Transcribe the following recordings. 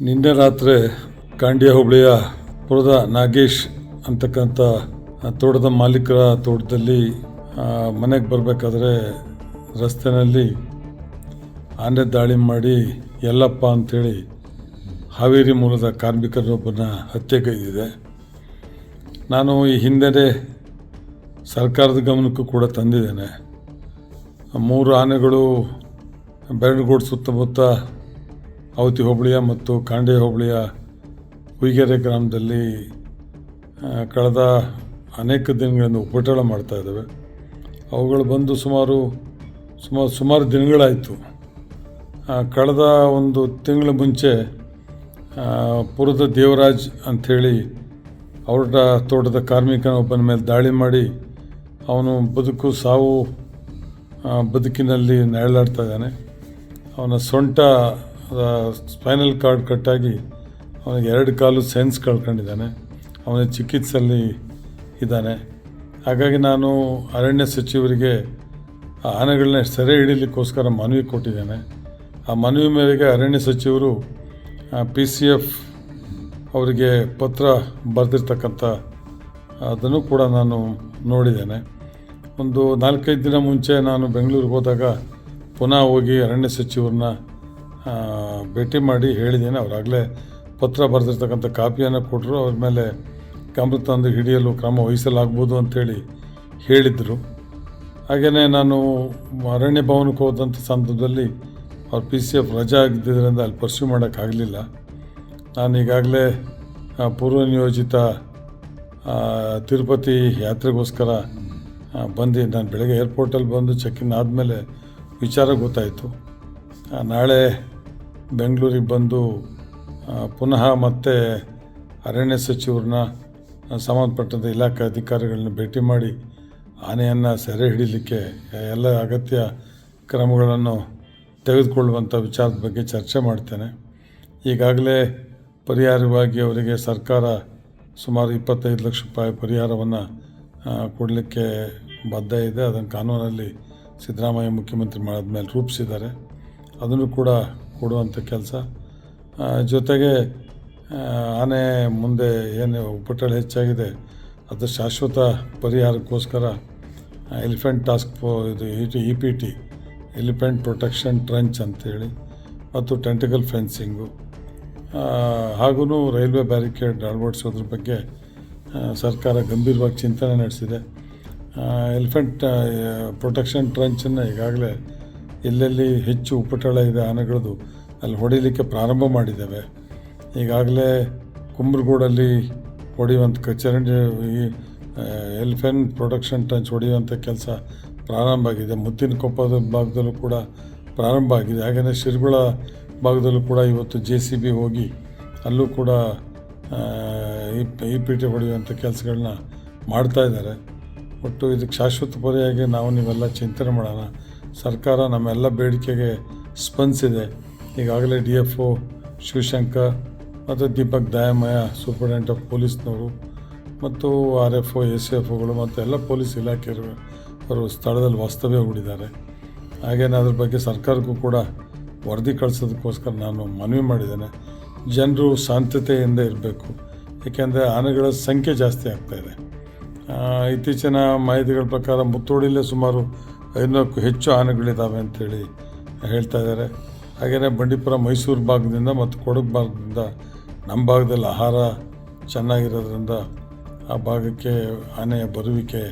ನಿನ್ನೆ ರಾತ್ರಿ ಕಾಂಡ್ಯ ಹೋಬಳಿಯ ಪುರದ ನಾಗೇಶ್ ಅಂತಕ್ಕಂಥ ತೋಟದ ಮಾಲೀಕರ ತೋಟದಲ್ಲಿ ಮನೆಗೆ ಬರಬೇಕಾದ್ರೆ ರಸ್ತೆಯಲ್ಲಿ ಆನೆ ದಾಳಿ ಮಾಡಿ ಯಲ್ಲಪ್ಪ ಅಂಥೇಳಿ ಹಾವೇರಿ ಮೂಲದ ಕಾರ್ಮಿಕರೊಬ್ಬನ ಹತ್ಯೆಗೈದಿದೆ ನಾನು ಈ ಹಿಂದೆ ಸರ್ಕಾರದ ಗಮನಕ್ಕೂ ಕೂಡ ತಂದಿದ್ದೇನೆ. ಮೂರು ಆನೆಗಳು ಬೆರಡುಗೋಡು ಸುತ್ತಮುತ್ತ ಅವತಿ ಹೋಬಳಿಯ ಮತ್ತು ಕಾಂಡೆ ಹೋಬಳಿಯ ಹುಯಿಗೆರೆ ಗ್ರಾಮದಲ್ಲಿ ಕಳೆದ ಅನೇಕ ದಿನಗಳಿಂದ ಉಪಟಳ ಮಾಡ್ತಾ ಇದ್ದಾವೆ. ಅವುಗಳು ಬಂದು ಸುಮಾರು ಸುಮಾರು ಸುಮಾರು ದಿನಗಳಾಯಿತು. ಕಳೆದ ಒಂದು ತಿಂಗಳ ಮುಂಚೆ ಪುರದ ದೇವರಾಜ್ ಅಂಥೇಳಿ ಅವರ ತೋಟದ ಕಾರ್ಮಿಕನ ಒಬ್ಬನ ಮೇಲೆ ದಾಳಿ ಮಾಡಿ ಅವನು ಬದುಕು, ಸಾವು ಬದುಕಿನಲ್ಲಿ ನೆರಳಾಡ್ತಾ ಇದ್ದಾನೆ. ಅವನ ಸೊಂಟ ಸ್ಪೈನಲ್ ಕಾರ್ಡ್ ಕಟ್ಟಾಗಿ ಅವನಿಗೆ ಎರಡು ಕಾಲು ಸೆನ್ಸ್ ಕಳ್ಕೊಂಡಿದ್ದಾನೆ. ಅವನ ಚಿಕಿತ್ಸೆಯಲ್ಲಿ ಇದ್ದಾನೆ. ಹಾಗಾಗಿ ನಾನು ಅರಣ್ಯ ಸಚಿವರಿಗೆ ಆ ಆನೆಗಳನ್ನ ಸೆರೆ ಹಿಡೀಲಿಕ್ಕೋಸ್ಕರ ಮನವಿ ಕೊಟ್ಟಿದ್ದೇನೆ. ಆ ಮನವಿ ಮೇರೆಗೆ ಅರಣ್ಯ ಸಚಿವರು ಪಿ ಸಿ ಎಫ್ ಅವರಿಗೆ ಪತ್ರ ಬರೆದಿರ್ತಕ್ಕಂಥ ಅದನ್ನು ಕೂಡ ನಾನು ನೋಡಿದ್ದೇನೆ. ಒಂದು ನಾಲ್ಕೈದು ದಿನ ಮುಂಚೆ ನಾನು ಬೆಂಗಳೂರಿಗೆ ಹೋದಾಗ ಪುನಃ ಹೋಗಿ ಅರಣ್ಯ ಸಚಿವರನ್ನ ಭೇಟಿ ಮಾಡಿ ಹೇಳಿದ್ದೀನಿ. ಅವರಾಗಲೇ ಪತ್ರ ಬರೆದಿರ್ತಕ್ಕಂಥ ಕಾಪಿಯನ್ನು ಕೊಟ್ಟರು ಅವ್ರ ಮೇಲೆ ಗಮನ ತಂದು ಹಿಡಿಯಲು ಕ್ರಮ ವಹಿಸಲಾಗ್ಬೋದು ಅಂಥೇಳಿ ಹೇಳಿದರು. ಹಾಗೆಯೇ ನಾನು ಅರಣ್ಯ ಭವನಕ್ಕೆ ಹೋದಂಥ ಸಂದರ್ಭದಲ್ಲಿ ಅವ್ರು ಪಿ ಸಿ ಎಫ್ ರಜಾ ಆಗಿದ್ದರಿಂದ ಅಲ್ಲಿ ಪರ್ಸ್ಯೂ ಮಾಡೋಕ್ಕಾಗಲಿಲ್ಲ. ನಾನು ಈಗಾಗಲೇ ಪೂರ್ವ ನಿಯೋಜಿತ ತಿರುಪತಿ ಯಾತ್ರೆಗೋಸ್ಕರ ಬಂದು ನಾನು ಬೆಳಗ್ಗೆ ಏರ್ಪೋರ್ಟಲ್ಲಿ ಬಂದು ಚೆಕ್ ಇನ್ ಆದಮೇಲೆ ವಿಚಾರ ಗೊತ್ತಾಯಿತು. ನಾಳೆ ಬೆಂಗಳೂರಿಗೆ ಬಂದು ಪುನಃ ಮತ್ತೆ ಅರಣ್ಯ ಸಚಿವರನ್ನ ಸಂಬಂಧಪಟ್ಟಂಥ ಇಲಾಖೆ ಅಧಿಕಾರಿಗಳನ್ನ ಭೇಟಿ ಮಾಡಿ ಆನೆಯನ್ನು ಸೆರೆ ಹಿಡಿಯಲಿಕ್ಕೆ ಎಲ್ಲ ಅಗತ್ಯ ಕ್ರಮಗಳನ್ನು ತೆಗೆದುಕೊಳ್ಳುವಂಥ ವಿಚಾರದ ಬಗ್ಗೆ ಚರ್ಚೆ ಮಾಡ್ತೇನೆ. ಈಗಾಗಲೇ ಪರಿಹಾರವಾಗಿ ಅವರಿಗೆ ಸರ್ಕಾರ ಸುಮಾರು ಇಪ್ಪತ್ತೈದು ಲಕ್ಷ ರೂಪಾಯಿ ಪರಿಹಾರವನ್ನು ಕೊಡಲಿಕ್ಕೆ ಬದ್ಧ ಇದೆ. ಅದನ್ನು ಕಾನೂನಲ್ಲಿ ಸಿದ್ದರಾಮಯ್ಯ ಮುಖ್ಯಮಂತ್ರಿ ಮಾಡಿದ್ಮೇಲೆ ರೂಪಿಸಿದ್ದಾರೆ. ಅದನ್ನು ಕೂಡ ಕೊಡುವಂಥ ಕೆಲಸ. ಜೊತೆಗೆ ಆನೆ ಮುಂದೆ ಏನು ಉಪಟಳ ಹೆಚ್ಚಾಗಿದೆ, ಅದು ಶಾಶ್ವತ ಪರಿಹಾರಕ್ಕೋಸ್ಕರ ಎಲಿಫೆಂಟ್ ಟಾಸ್ಕ್ ಫೋ ಇದು E P T elephant protection trench ಅಂತೇಳಿ, ಮತ್ತು ಟೆಂಟಿಕಲ್ ಫೆನ್ಸಿಂಗು ಹಾಗೂ ರೈಲ್ವೆ ಬ್ಯಾರಿಕೇಡ್ ಅಳವಡಿಸೋದ್ರ ಬಗ್ಗೆ ಸರ್ಕಾರ ಗಂಭೀರವಾಗಿ ಚಿಂತನೆ ನಡೆಸಿದೆ. ಎಲಿಫೆಂಟ್ ಪ್ರೊಟೆಕ್ಷನ್ ಟ್ರಂಚನ್ನು ಈಗಾಗಲೇ ಎಲ್ಲೆಲ್ಲಿ ಹೆಚ್ಚು ಉಪಟಳ ಇದೆ ಆನೆಗಳದು ಅಲ್ಲಿ ಹೊಡಿಲಿಕ್ಕೆ ಪ್ರಾರಂಭ ಮಾಡಿದ್ದೇವೆ. ಈಗಾಗಲೇ ಕುಂಬ್ರಗೋಡಲ್ಲಿ ಹೊಡೆಯುವಂಥ ಕ- ಚರಂಡಿ ಈ ಎಲಿಫೆಂಟ್ ಪ್ರೊಡಕ್ಷನ್ ಟಂಚ್ ಹೊಡೆಯುವಂಥ ಕೆಲಸ ಪ್ರಾರಂಭ ಆಗಿದೆ. ಮುತ್ತಿನ ಕೊಪ್ಪದ ಭಾಗದಲ್ಲೂ ಕೂಡ ಪ್ರಾರಂಭ ಆಗಿದೆ. ಹಾಗೆಯೇ ಶಿರ್ಗುಳ ಭಾಗದಲ್ಲೂ ಕೂಡ ಇವತ್ತು ಜೆ ಸಿ ಬಿ ಹೋಗಿ ಅಲ್ಲೂ ಕೂಡ ಈ ಈ ಪಿ ಟಿ ಹೊಡೆಯುವಂಥ ಕೆಲಸಗಳನ್ನ ಮಾಡ್ತಾ ಇದ್ದಾರೆ. ಒಟ್ಟು ಇದಕ್ಕೆ ಶಾಶ್ವತ ಪರಿಯಾಗಿ ನಾವು ನೀವೆಲ್ಲ ಚಿಂತನೆ ಮಾಡೋಣ. ಸರ್ಕಾರ ನಮ್ಮೆಲ್ಲ ಬೇಡಿಕೆಗೆ ಸ್ಪಂದಿಸಿದೆ. ಈಗಾಗಲೇ ಡಿ ಎಫ್ ಒ, ಶಿವಶಂಕರ್ ಮತ್ತು ದೀಪಕ್ ದಯಾಮಯ ಸೂಪರಿಂಟೆಂಡೆಂಟ್ ಆಫ್ ಪೊಲೀಸ್ನವರು ಮತ್ತು R F O, S F ಒಗಳು ಮತ್ತು ಎಲ್ಲ ಪೊಲೀಸ್ ಇಲಾಖೆಯವರು ಅವರು ಸ್ಥಳದಲ್ಲಿ ವಾಸ್ತವ್ಯ ಹೂಡಿದ್ದಾರೆ ಹಾಗೇನೆ ಅದ್ರ ಬಗ್ಗೆ ಸರ್ಕಾರಕ್ಕೂ ಕೂಡ ವರದಿ ಕಳಿಸೋದಕ್ಕೋಸ್ಕರ ನಾನು ಮನವಿ ಮಾಡಿದ್ದೇನೆ. ಜನರು ಶಾಂತತೆಯಿಂದ ಇರಬೇಕು. ಏಕೆಂದರೆ ಆನೆಗಳ ಸಂಖ್ಯೆ ಜಾಸ್ತಿ ಆಗ್ತಾಯಿದೆ ಇತ್ತೀಚಿನ ಮಾಹಿತಿಗಳ ಪ್ರಕಾರ ಮುತ್ತೋಡಿಲೇ ಸುಮಾರು ಐನೂರಕ್ಕೂ ಹೆಚ್ಚು ಆನೆಗಳಿದ್ದಾವೆ ಅಂತೇಳಿ ಹೇಳ್ತಾ ಇದ್ದಾರೆ. ಹಾಗೆಯೇ ಬಂಡೀಪುರ, ಮೈಸೂರು ಭಾಗದಿಂದ ಮತ್ತು ಕೊಡಗು ಭಾಗದಿಂದ ನಮ್ಮ ಭಾಗದಲ್ಲಿ ಆಹಾರ ಚೆನ್ನಾಗಿರೋದ್ರಿಂದ ಆ ಭಾಗಕ್ಕೆ ಆನೆಯ ಬರುವಿಕೆ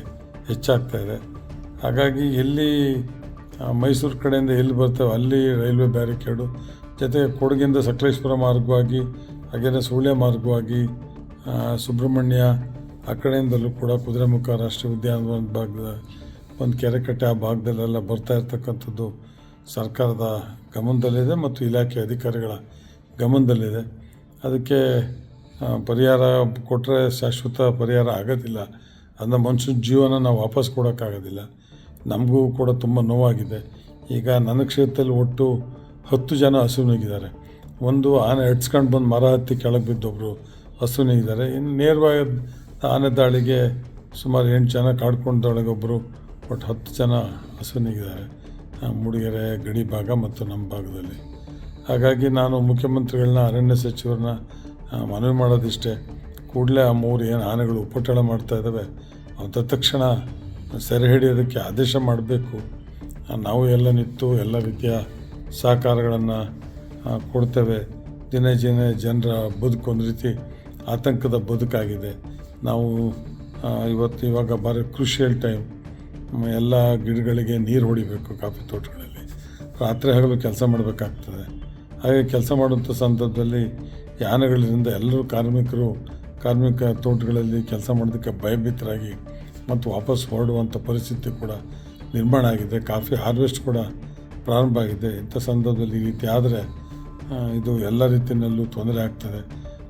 ಹೆಚ್ಚಾಗ್ತಾ ಇದೆ. ಹಾಗಾಗಿ ಎಲ್ಲಿ ಮೈಸೂರು ಕಡೆಯಿಂದ ಎಲ್ಲಿ ಬರ್ತೇವೆ ಅಲ್ಲಿ ರೈಲ್ವೆ ಬ್ಯಾರಿಕೇಡು, ಜೊತೆಗೆ ಕೊಡಗಿಂದ ಸಕಲೇಶ್ವರ ಮಾರ್ಗವಾಗಿ ಹಾಗೆಯೇ ಸುಳ್ಯ ಮಾರ್ಗವಾಗಿ ಸುಬ್ರಹ್ಮಣ್ಯ, ಆ ಕಡೆಯಿಂದಲೂ ಕೂಡ ಕುದುರೆಮುಖ ರಾಷ್ಟ್ರೀಯ ಉದ್ಯಾನವನ ಭಾಗದ ಒಂದು ಕೆರೆಕಟ್ಟೆ ಆ ಭಾಗದಲ್ಲೆಲ್ಲ ಬರ್ತಾ ಇರ್ತಕ್ಕಂಥದ್ದು ಸರ್ಕಾರದ ಗಮನದಲ್ಲಿದೆ ಮತ್ತು ಇಲಾಖೆ ಅಧಿಕಾರಿಗಳ ಗಮನದಲ್ಲಿದೆ. ಅದಕ್ಕೆ ಪರಿಹಾರ ಕೊಟ್ಟರೆ ಶಾಶ್ವತ ಪರಿಹಾರ ಆಗೋದಿಲ್ಲ. ಅದನ್ನ ಮನುಷ್ಯನ ಜೀವನ ನಾವು ವಾಪಸ್ ಕೊಡೋಕ್ಕಾಗೋದಿಲ್ಲ. ನಮಗೂ ಕೂಡ ತುಂಬ ನೋವಾಗಿದೆ. ಈಗ ನನ್ನ ಕ್ಷೇತ್ರದಲ್ಲಿ ಒಟ್ಟು ಹತ್ತು ಜನ ಹಸುವಿನಾಗಿದ್ದಾರೆ. ಒಂದು ಆನೆ ಎಡ್ಸ್ಕೊಂಡು ಬಂದು ಮರ ಹತ್ತಿ ಕೆಳಗೆ ಬಿದ್ದೊಬ್ಬರು ಹಸುವಿನಾಗಿದ್ದಾರೆ. ಇನ್ನು ನೇರವಾಗಿ ಆನೆ ದಾಳಿಗೆ ಸುಮಾರು ಎಂಟು ಜನ ಕಾಡ್ಕೊಂಡೊಳಗೆ ಒಬ್ಬರು ಒಟ್ಟು ಹತ್ತು ಜನ ಹಸುವಿನಾಗಿದ್ದಾರೆ ಆ, ಮೂಡಿಗೆರೆ ಗಡಿ ಭಾಗ ಮತ್ತು ನಮ್ಮ ಭಾಗದಲ್ಲಿ. ಹಾಗಾಗಿ ನಾನು ಮುಖ್ಯಮಂತ್ರಿಗಳನ್ನ ಅರಣ್ಯ ಸಚಿವರನ್ನ ಮನವಿ ಮಾಡೋದಿಷ್ಟೇ. ಕೂಡಲೇ ಆ ಮೂರು ಏನು ಆನೆಗಳು ಉಪಟಳ ಮಾಡ್ತಾ ಇದ್ದಾವೆ ಅವು ತಕ್ಷಣ ಸೆರೆ ಹಿಡಿಯೋದಕ್ಕೆ ಆದೇಶ ಮಾಡಬೇಕು. ನಾವು ಎಲ್ಲ ನಿಂತು ಎಲ್ಲ ರೀತಿಯ ಸಹಕಾರಗಳನ್ನು ಕೊಡ್ತೇವೆ. ದಿನೇ ದಿನೇ ಜನರ ಬದುಕು ಒಂದು ರೀತಿ ಆತಂಕದ ಬದುಕಾಗಿದೆ. ನಾವು ಇವತ್ತು ಇವಾಗ ಬಾರಿ ಕೃಷಿಯಲ್ ಟೈಮ್ ಎಲ್ಲ ಗಿಡಗಳಿಗೆ ನೀರು ಹೊಡಿಬೇಕು, ಕಾಫಿ ತೋಟಗಳಲ್ಲಿ. ರಾತ್ರಿ ಹಗಲು ಕೆಲಸ ಮಾಡಬೇಕಾಗ್ತದೆ. ಹಾಗೆ ಕೆಲಸ ಮಾಡುವಂಥ ಸಂದರ್ಭದಲ್ಲಿ ಯಾನಗಳಿಂದ ಎಲ್ಲರೂ ಕಾರ್ಮಿಕರು, ಕಾರ್ಮಿಕ ತೋಟಗಳಲ್ಲಿ ಕೆಲಸ ಮಾಡೋದಕ್ಕೆ ಭಯಭೀತರಾಗಿ ಮತ್ತು ವಾಪಸ್ ಹೊರಡುವಂಥ ಪರಿಸ್ಥಿತಿ ಕೂಡ ನಿರ್ಮಾಣ ಆಗಿದೆ. ಕಾಫಿ ಹಾರ್ವೆಸ್ಟ್ ಕೂಡ ಪ್ರಾರಂಭ ಆಗಿದೆ. ಇಂಥ ಸಂದರ್ಭದಲ್ಲಿ ಈ ರೀತಿ ಆದರೆ ಇದು ಎಲ್ಲ ರೀತಿಯಲ್ಲೂ ತೊಂದರೆ ಆಗ್ತದೆ.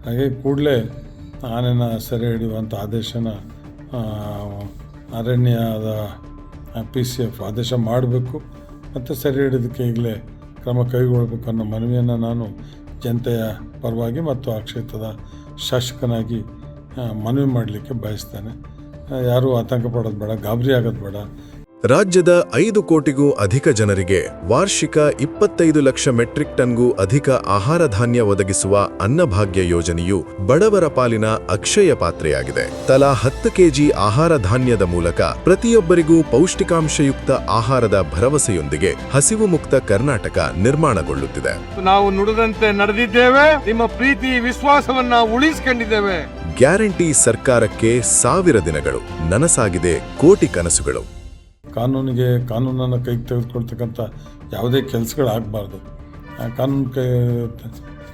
ಹಾಗೆ ಕೂಡಲೇ ಆನೆನ ಸೆರೆ ಹಿಡಿಯುವಂಥ ಆದೇಶನ ಅರಣ್ಯದ ಪಿ ಸಿ ಎಫ್ ಆದೇಶ ಮಾಡಬೇಕು ಮತ್ತು ಸರಿ ಹಿಡಿದಕ್ಕೆ ಈಗಲೇ ಕ್ರಮ ಕೈಗೊಳ್ಳಬೇಕು ಅನ್ನೋ ಮನವಿಯನ್ನು ನಾನು ಜನತೆಯ ಪರವಾಗಿ ಮತ್ತು ಆ ಕ್ಷೇತ್ರದ ಶಾಸಕನಾಗಿ ಮನವಿ ಮಾಡಲಿಕ್ಕೆ ಬಯಸ್ತೇನೆ. ಯಾರೂ ಆತಂಕ ಪಡೋದು ಬೇಡ, ಗಾಬರಿ ಆಗೋದು ಬೇಡ. ರಾಜ್ಯದ ಐದು ಕೋಟಿಗೂ ಅಧಿಕ ಜನರಿಗೆ ವಾರ್ಷಿಕ ಇಪ್ಪತ್ತೈದು ಲಕ್ಷ ಮೆಟ್ರಿಕ್ ಟನ್ಗೂ ಅಧಿಕ ಆಹಾರ ಧಾನ್ಯ ಒದಗಿಸುವ ಅನ್ನಭಾಗ್ಯ ಯೋಜನೆಯು ಬಡವರ ಪಾಲಿನ ಅಕ್ಷಯ ಪಾತ್ರೆಯಾಗಿದೆ. ತಲಾ ಹತ್ತು ಕೆಜಿ ಆಹಾರ ಧಾನ್ಯದ ಮೂಲಕ ಪ್ರತಿಯೊಬ್ಬರಿಗೂ ಪೌಷ್ಟಿಕಾಂಶಯುಕ್ತ ಆಹಾರದ ಭರವಸೆಯೊಂದಿಗೆ ಹಸಿವು ಮುಕ್ತ ಕರ್ನಾಟಕ ನಿರ್ಮಾಣಗೊಳ್ಳುತ್ತಿದೆ. ನಾವು ನುಡಿದಂತೆ ನಡೆದಿದ್ದೇವೆ ನಿಮ್ಮ ಪ್ರೀತಿ ವಿಶ್ವಾಸವನ್ನ ಉಳಿಸಿಕೊಂಡಿದ್ದೇವೆ. ಗ್ಯಾರಂಟಿ ಸರ್ಕಾರಕ್ಕೆ ಸಾವಿರ ದಿನಗಳು ನನಸಾಗಿದೆ ಕೋಟಿ ಕನಸುಗಳು. ಕಾನೂನಿಗೆ ಕಾನೂನನ್ನು ಕೈಗೆ ತೆಗೆದುಕೊಳ್ತಕ್ಕಂಥ ಯಾವುದೇ ಕೆಲಸಗಳಾಗಬಾರ್ದು. ಕಾನೂನು ಕೈ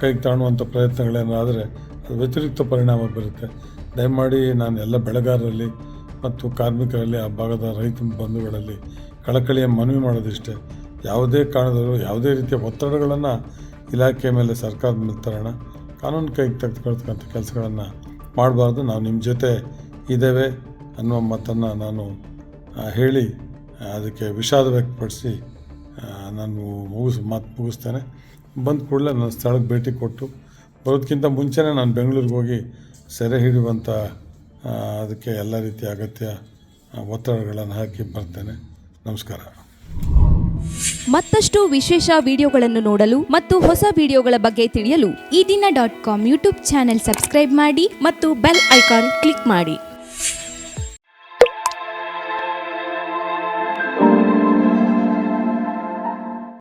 ಕೈಗೆ ತಾಣುವಂಥ ಪ್ರಯತ್ನಗಳೇನಾದರೆ ಅದು ವ್ಯತಿರಿಕ್ತ ಪರಿಣಾಮ ಬೀರುತ್ತೆ. ದಯಮಾಡಿ ನಾನು ಎಲ್ಲ ಬೆಳೆಗಾರರಲ್ಲಿ ಮತ್ತು ಕಾರ್ಮಿಕರಲ್ಲಿ ಆ ಭಾಗದ ರೈತ ಬಂಧುಗಳಲ್ಲಿ ಕಳಕಳಿಯ ಮನವಿ ಮಾಡೋದಿಷ್ಟೇ. ಯಾವುದೇ ಕಾರಣದಲ್ಲೂ ಯಾವುದೇ ರೀತಿಯ ಒತ್ತಡಗಳನ್ನು ಇಲಾಖೆ ಮೇಲೆ ಸರ್ಕಾರದ ಮೇಲೆ ತರೋಣ. ಕಾನೂನು ಕೈಗೆ ತೆಗೆದುಕೊಳ್ತಕ್ಕಂಥ ಕೆಲಸಗಳನ್ನು ಮಾಡಬಾರ್ದು. ನಾವು ನಿಮ್ಮ ಜೊತೆ ಇದ್ದೇವೆ ಅನ್ನುವ ಮಾತನ್ನು ನಾನು ಹೇಳಿ ಆ, ಅದಕ್ಕೆ ವಿಷಾದ ವ್ಯಕ್ತಪಡಿಸಿ ನಾನು ಮುಗಿಸ್, ಮಾತು ಮುಗಿಸ್ತೇನೆ. ಬಂದ ಕೂಡಲೇ ನಾನು ಸ್ಥಳಕ್ಕೆ ಭೇಟಿ ಕೊಟ್ಟು ಬರೋದಕ್ಕಿಂತ ಮುಂಚೆನೇ ನಾನು ಬೆಂಗಳೂರಿಗೆ ಹೋಗಿ ಸೆರೆ ಹಿಡಿಯುವಂಥ ಅದಕ್ಕೆ ಎಲ್ಲ ರೀತಿಯ ಅಗತ್ಯ ಒತ್ತಡಗಳನ್ನು ಹಾಕಿ ಬರ್ತೇನೆ. ನಮಸ್ಕಾರ. ಮತ್ತಷ್ಟು ವಿಶೇಷ ವಿಡಿಯೋಗಳನ್ನು ನೋಡಲು ಮತ್ತು ಹೊಸ ವಿಡಿಯೋಗಳ ಬಗ್ಗೆ ತಿಳಿಯಲು ಈ ದಿನ dot com YouTube channel subscribe ಮಾಡಿ ಮತ್ತು ಬೆಲ್ ಐಕಾನ್ ಕ್ಲಿಕ್ ಮಾಡಿ.